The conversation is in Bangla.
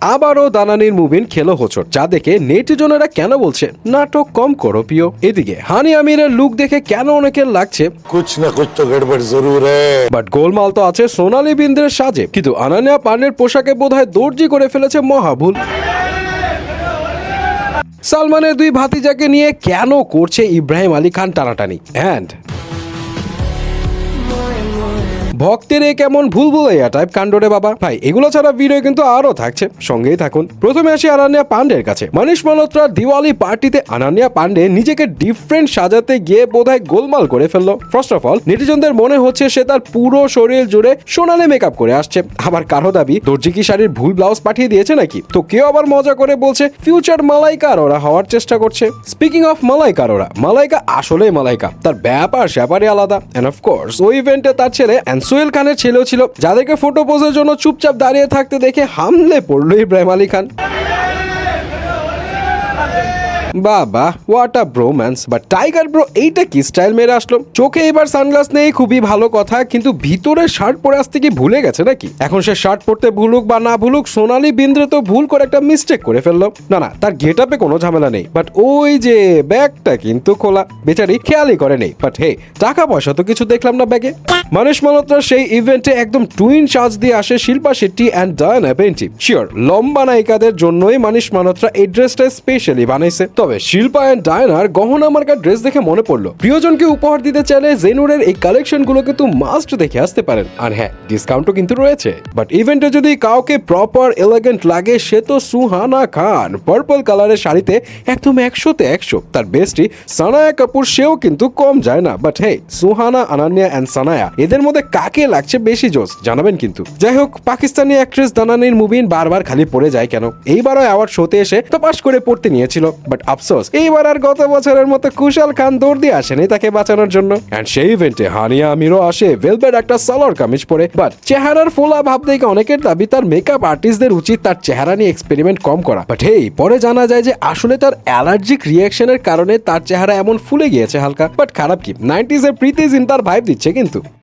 আবারও দানানির মুভিন খেলো হোচট যা দেখে নেটিজনেরা কেন বলছে নাটক কম করো প্রিয়। এদিকে হানি আমিরের লুক দেখে কেন অনেকের লাগছে না তো গড়বড় জরুর বাট গোলমাল তো আছে সোনালি বিন্দ্রের সাজে কিন্তু আনানিয়া পানের পোশাকে বোধহয় দর্জি করে ফেলেছে মহাভুল। সালমানের দুই ভাতিজাকে নিয়ে কেন করছে ইব্রাহিম আলী খান টানাটানি? অ্যান্ড ভক্তের এ কেমন ভুল ভুলাইয়া টাইপ কাণ্ডরে বাবা। ভাই, এগুলো ছাড়া ভিডিও কিন্তু আরও থাকছে। সঙ্গেই থাকুন। প্রথমে আসি আনান্যা পান্ডের কাছে। মানিশ মালহোত্রার দিওয়ালি পার্টিতে আনান্যা পান্ডে নিজেকে ডিফারেন্ট সাজাতে গিয়ে বোধহয় গোলমাল করে ফেলল। ফার্স্ট অফ অল নেটিজনদের মনে হচ্ছে সে তার পুরো শরীর জুড়ে সোনালে মেকআপ করে আসছে। আবার কারও দাবি, দর্জি কি শাড়ির ভুল ব্লাউজ পাঠিয়ে দিয়েছে নাকি? তো কেউ আবার মজা করে বলছে ফিউচার মালাইকা আরোরা হওয়ার চেষ্টা করছে। স্পিকিং অফ মালাইকা আরোরা মালাইকা আসলেই মালাইকা। তার ব্যাপার স্যাপারই আলাদা। এন্ড অফ কোর্স ওই ইভেন্টে তার ছেলে অ্যান্ড সোহেল খানের ছেলেও ছিল, যাদেরকে ফটো পোজের জন্য চুপচাপ দাঁড়িয়ে থাকতে দেখে হামলে পড়ল ইব্রাহিম আলী খান। বাবা what a bromance but Tiger bro এইটা কি স্টাইল মেরে আসলো? চোখে এবার সানগ্লাস নেই, খুবই ভালো কথা, কিন্তু ভিতরে শার্ট পরে আসতে কি ভুলে গেছে নাকি? এখন সে শার্ট পরতে ভুলুক বা না ভুলুক, সোনালি বিন্দ্রে তো ভুল করে একটা মিস্টেক করে ফেলল। না না, তার গেট আপে কোনো ঝামেলা নেই। বাট ওই যে ব্যাগটা কিন্তু খোলা। বেচারি খেয়ালই করে নেই। বাট হে টাকা পয়সা তো কিছু দেখলাম না ব্যাগে। মানুষ মালহোত্রা সেই ইভেন্টে একদম টুইন সাজ দিয়ে আসে শিল্পা শেট্টি অ্যান্ড ডায়না পেন্টি শিওর লম্বা নায়িকাদের জন্যই মানুষ মালহোত্রা এই ড্রেসটা স্পেশালি বানাইছে। তবে শিল্পা অ্যান্ড ডায়নার গহনা মার্কার ড্রেস দেখে মনে পড়ল। প্রিয়জনকে উপহার দিতে চাইলে জেনুরের এই কালেকশনগুলো কিন্তু মাস্ট দেখে আসতে পারেন। আর হ্যাঁ ডিসকাউন্টও কিন্তু রয়েছে। বাট ইভেন্টে যদি কাউকে প্রপার এলিগেন্ট লাগে, সে তো সুহানা খান। পার্পল কালারের শাড়িতে একদম একশোতে একশো। তার বেস্টি সানায়া কাপুর, সেও কিন্তু কম যায় না। But hey Suhana, Ananya and Shanaya, এদের মধ্যে কাকে লাগছে বেশি জোস জানাবেন কিন্তু। যাই হোক, পাকিস্তানি অ্যাক্ট্রেস দানানির মুভিন বারবার খালি পড়ে যায় কেন? এইবারও অ্যাওয়ার্ড শোতে এসে তো পাশ করে পড়তে নিয়েছিল। বাট আফসোস, এইবার আর গত বছরের মতো কুশাল খান দৌড় দিয়ে আসেনি তাকে বাঁচানোর জন্য। অ্যান্ড সেই ইভেন্টে হানিয়া আমিরও আসে, ভেলভেট একটা সালোয়ার কামিজ পরে। বাট চেহারার ফোলা ভাব দেখে অনেকের দাবি, তার মেকআপ আর্টিস্টদের উচিত তার চেহারা নিয়ে এক্সপেরিমেন্ট কম করা। বাট হেই পরে জানা যায় যে আসলে তার অ্যালার্জিক রিয়াকশনের কারণে তার চেহারা এমন ফুলে গিয়েছে হালকা। বাট খারাপ কি? নাইনটিজ এর প্রীতি জিন্তার ভাইব দিচ্ছে কিন্তু।